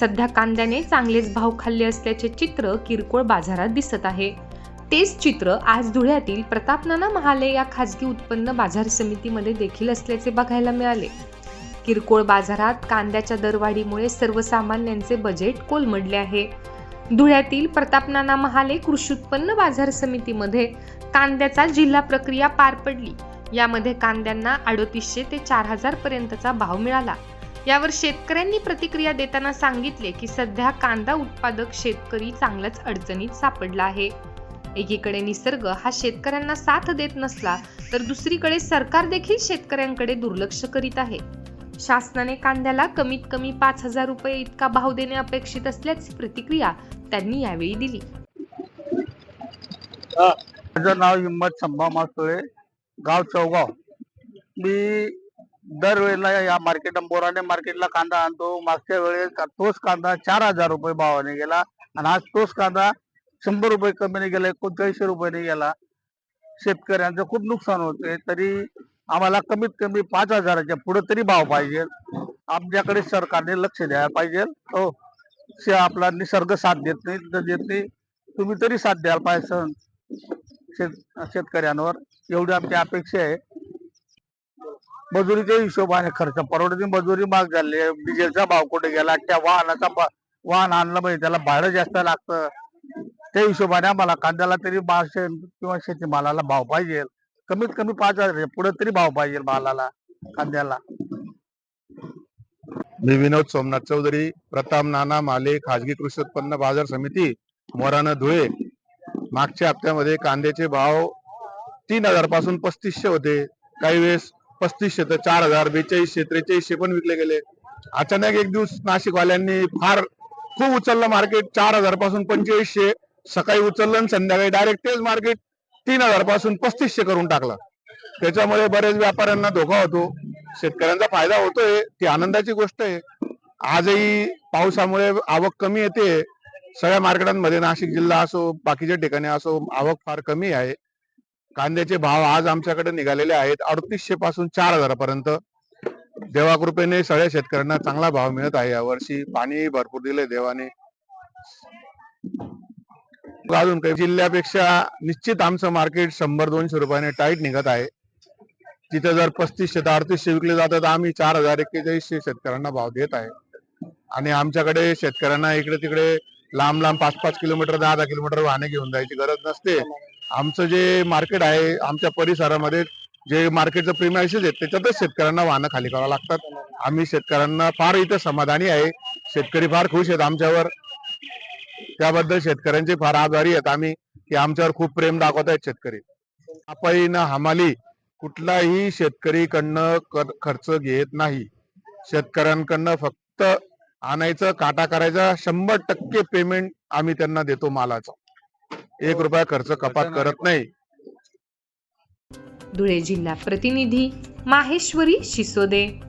सध्या कांद्याने चांगलेच भाव खाल्ले असल्याचे चित्र किरकोळ बाजारात दिसत आहे. तेच चित्र आज धुळ्यातील प्रतापनाना महाले या खाजगी उत्पन्न बाजार समितीमध्ये देखील असल्याचे बघायला मिळाले. किरकोळ बाजारात कांद्याच्या दरवाढीमुळे सर्वसामान्यांचे बजेट कोलमडले आहे. धुळ्यातील प्रतापनाना महाले कृषी उत्पन्न बाजार समितीमध्ये कांद्याचा जिल्हा प्रक्रिया पार पडली. यामध्ये कांद्यांना अडोतीसशे ते चार हजार पर्यंतचा भाव मिळाला. यावर शेतकऱ्यांनी प्रतिक्रिया देताना सांगितले की सध्या कांदा उत्पादक शेतकरी चांगलाच अडचणीत सापडला आहे. एकीकडे निसर्ग हा शेतकऱ्यांना साथ देत नसला तर दुसरीकडे सरकार देखील शेतकऱ्यांकडे दुर्लक्ष करीत आहे. शासनाने कांद्याला कमीत कमी पाच हजार रुपये इतका भाव देणे अपेक्षित असल्याची प्रतिक्रिया त्यांनी यावेळी दिली. माझं नाव हिम्मत संभा मासोळे गाव चौगाव. मी दरवेळेला या मार्केट बोराने मार्केटला कांदा आणतो. मागच्या वेळेस तोच कांदा चार हजार रुपये भावाने गेला. आणि आज तोच कांदा शंभर रुपये कमीने गेला एकोणचाळीसशे रुपयाने गेला. शेतकऱ्यांचं खूप नुकसान होते तरी आम्हाला कमीत कमी पाच हजाराच्या पुढे तरी भाव पाहिजे. आमच्याकडे सरकारने लक्ष द्यायला पाहिजे. हो. से आपला निसर्ग साथ देत नाही देत नाही. तुम्ही तरी साथ द्यायला पाहिजे शेत शेतकऱ्यांवर. एवढी आमची अपेक्षा आहे. मजुरीच्या हिशोबाने खर्च. परवडती मजुरी महाग झाली. आहे डिझेलचा भाव कुठे गेला? त्या वाहनाचा भा- वाहन आणलं म्हणजे त्याला भाडं जास्त लागतं. त्या हिशोबाने आम्हाला कांद्याला तरी बारशे किंवा शेतीमालाला भाव पाहिजे. कमीत कमी पाच हजार पुढे तरी भाव पाहिजे मालाला कांद्याला. मी विनोद सोमनाथ चौधरी प्रताप नाना माले खाजगी कृषी उत्पन्न बाजार समिती मोरानं धुळे. मागच्या हप्त्यामध्ये कांद्याचे भाव तीन हजारपासून पस्तीसशे होते. काही वेळेस पस्तीसशे तर चार हजार बेचाळीसशे त्रेचाळीसशे पण विकले गेले. अचानक एक दिवस नाशिकवाल्यांनी फार खूप उचललं मार्केट चार हजारपासून पंचवीसशे सकाळी उचललं आणि संध्याकाळी डायरेक्ट तेच मार्केट तीन हजारपासून पस्तीसशे करून टाकलं. त्याच्यामुळे बरेच व्यापाऱ्यांना धोका होतो. शेतकऱ्यांचा फायदा होतोय ती आनंदाची गोष्ट आहे. आजही पावसामुळे आवक कमी येते. सगळ्या मार्केटांमध्ये नाशिक जिल्हा असो बाकीच्या ठिकाणी असो आवक फार कमी आहे. कांद्याचे भाव आज आमच्याकडे निघालेले आहेत. अडतीसशे पासून चार हजारापर्यंत. देवाकृपेने सगळ्या शेतकऱ्यांना चांगला भाव मिळत आहे. यावर्षी पाणी भरपूर दिले देवाने. अजून काही जिल्ह्यापेक्षा निश्चित आमचं मार्केट शंभर दोनशे रुपयाने टाईट निघत आहे. तिथे जर पस्तीसशे ते अडतीसशे विकले जातात आम्ही चार हजार एक्केचाळीसशे शेतकऱ्यांना भाव देत आहे. आणि आमच्याकडे शेतकऱ्यांना इकडे तिकडे लांब लांब पाच पाच किलोमीटर दहा दहा किलोमीटर वाहने घेऊन जायची गरज नसते. आमचं जे मार्केट आहे आमच्या परिसरामध्ये जे मार्केटचं प्रिमायसेस आहेत त्याच्यातच शेतकऱ्यांना वाहनं खाली करावं लागतात. आम्ही शेतकऱ्यांना फार इथं समाधानी आहे. शेतकरी फार खुश आहेत आमच्यावर. त्याबद्दल शेतकऱ्यांचे फार आभारी आहेत आम्ही की आमच्यावर खूप प्रेम दाखवत आहेत शेतकरी. अपाई ना हमाली कुठलाही शेतकरीकडनं खर्च घेत नाही. शेतकऱ्यांकडनं फक्त आणायचं काटा करायचा शंभर टक्के पेमेंट आम्ही त्यांना देतो मालाचा. एक रुपया खर्च कपात करत नाही. धुळे जिल्हा प्रतिनिधी माहेश्वरी शिसोदे.